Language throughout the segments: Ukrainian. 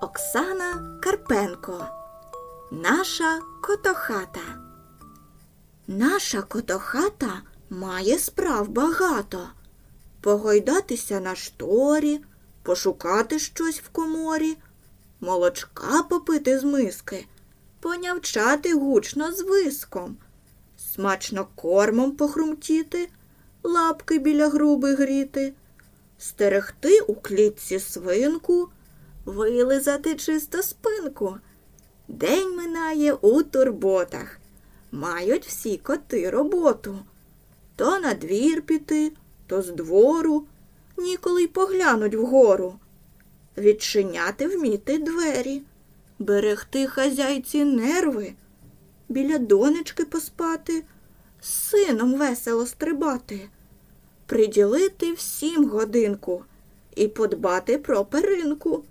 Оксана Карпенко. Наша котохата. Наша котохата має справ багато. Погойдатися на шторі, пошукати щось в коморі, молочка попити з миски, понявчати гучно з виском, смачно кормом похрумтіти, лапки біля груби гріти, стерегти у клітці свинку, вилизати чисто спинку. День минає у турботах. Мають всі коти роботу. То на двір піти, то з двору, ніколи й поглянуть вгору. Відчиняти вміти двері, берегти хазяйці нерви, біля донечки поспати, з сином весело стрибати, приділити всім годинку і подбати про перинку.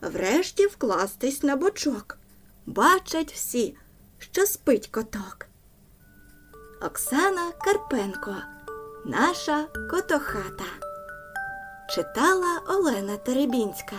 Врешті вкластись на бочок. Бачать всі, що спить коток. Оксана Карпенко. Наша котохата. Читала Олена Теребінська.